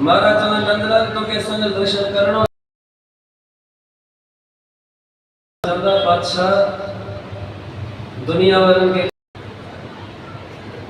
મારા તમે નંદલાલ તો કે સોને દર્શન કરણો સરદાર બાદશાહ દુનિયા વરણ કે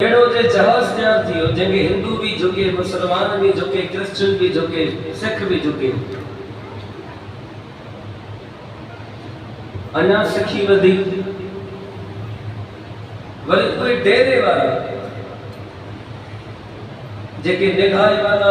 جہاز تیار تھی جنگ ہندو بھی جھکے مسلمان بھی جھکے کرسچن بھی جھکے سکھ بھی جھکے انا سکھی ودی ولی کوئی دیرے والے جے کہ نگھائے والا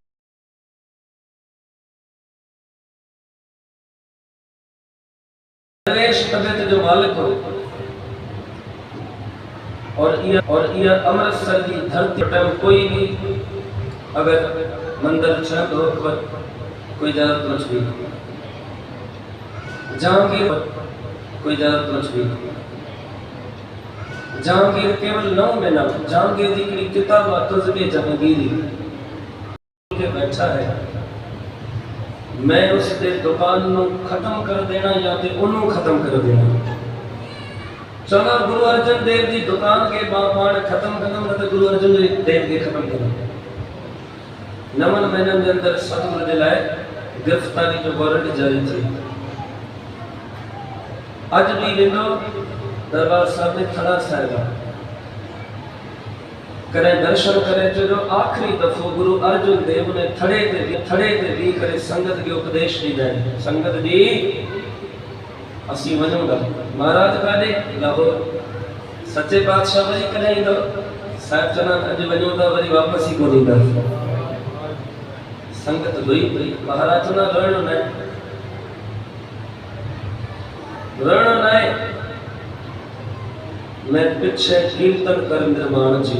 جو مالک ہو۔ اور یہ اور یہ امر کی دھرتی پر کوئی بھی اگر مندر چھند ہو پر کوئی اجازت پہنچ گئی۔ جہانگیر کوئی اجازت پہنچ گئی۔ جہانگیر کیول نو میں نہ جہانگیر کی کتاب تجربے جہانگیری بیٹھا ہے۔ میں اس دے دکان نو ختم کر دینا یا تے انہوں ختم کر دینا۔ چلا گروہ ارجن دیو جی دکان کے باپان ختم ختم رہتے گروہ ارجن دیو کے ختم کرنا۔ نمن مہینے دے اندر سطور دے لائے، گرفتاری جو وارنٹ جاری تھی۔ اج بھی لندو دربار صاحب نے کھڑا سائے گا کرے درشن کرے جو آخری دفعہ گرو ارجن دیو نے تھڑے تے بھی تھڑے تے بھی کرے سنگت کے اپدیش نہیں دائیں سنگت دی۔ اسی وجہوں گا مہاراج دے لہو، سچے بادشاہ وری کرے دو صاحب چنان اج وجہوں دا وری واپس ہی کو نہیں دا سنگت دوئی پئی۔ مہاراج چنان رہن نائے رہن نائے میں پچھے کیرتن کرن دے مان جی۔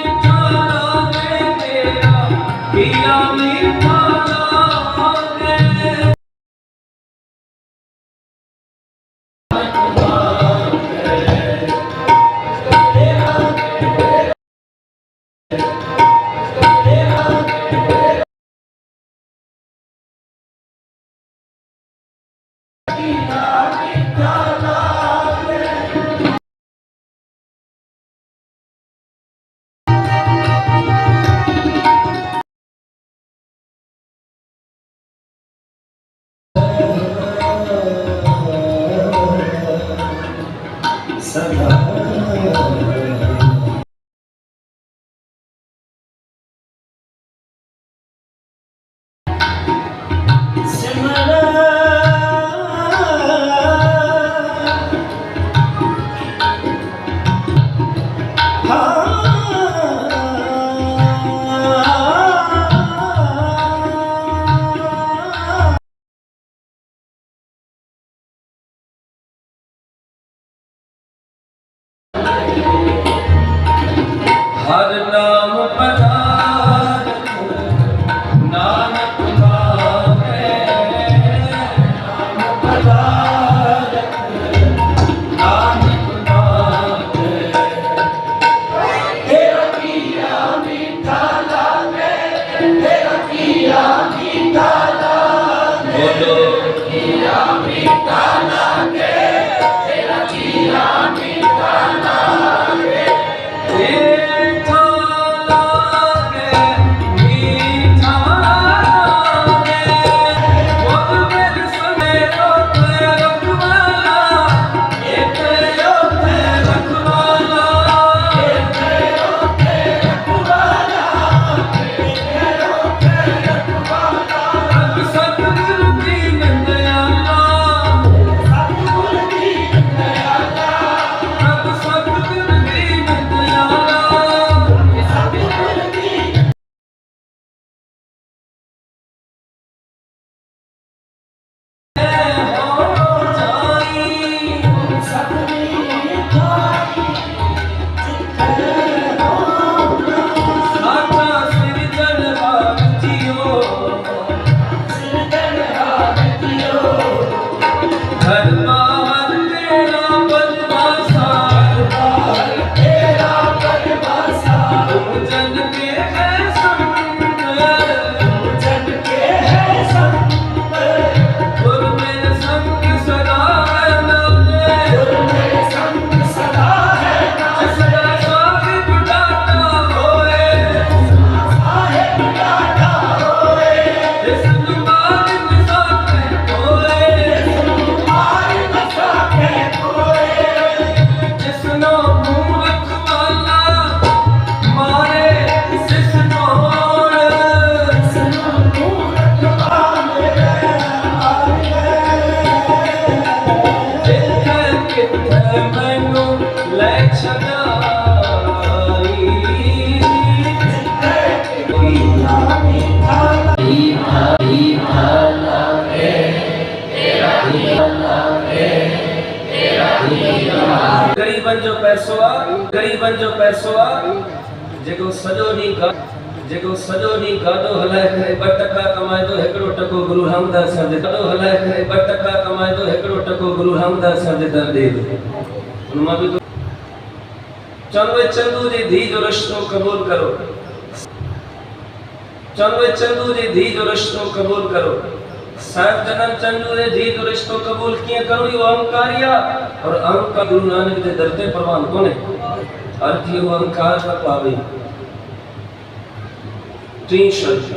don't need a Hallelujah. غریبن جو پیسو آ غریبن جو پیسو آ جگو سجو نی گا جگو سجو نی گا دو ہلائے کرے بٹکا کمائے دو ہکڑو ٹکو گلو ہم دا سمجھے گا دو ہلائے کرے بٹکا کمائے دو ہکڑو ٹکو گلو ہم دا سمجھے دا دے۔ دو انہوں میں بھی تو چنوے چندو جی دھی جو رشتوں قبول کرو چنوے چندو جی دھی جو رشتوں قبول کرو صاحب جنم چندو جی دھی جو رشتوں قبول کیا کرو یہ اہنکاریا اور اہنکار گروہ نانک دے دردے پروان کونے ارتھی وہ اہنکار کا پاوی تین شرط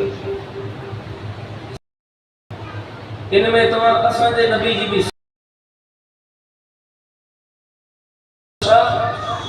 ان میں تمام اساں دے نبی جی بھی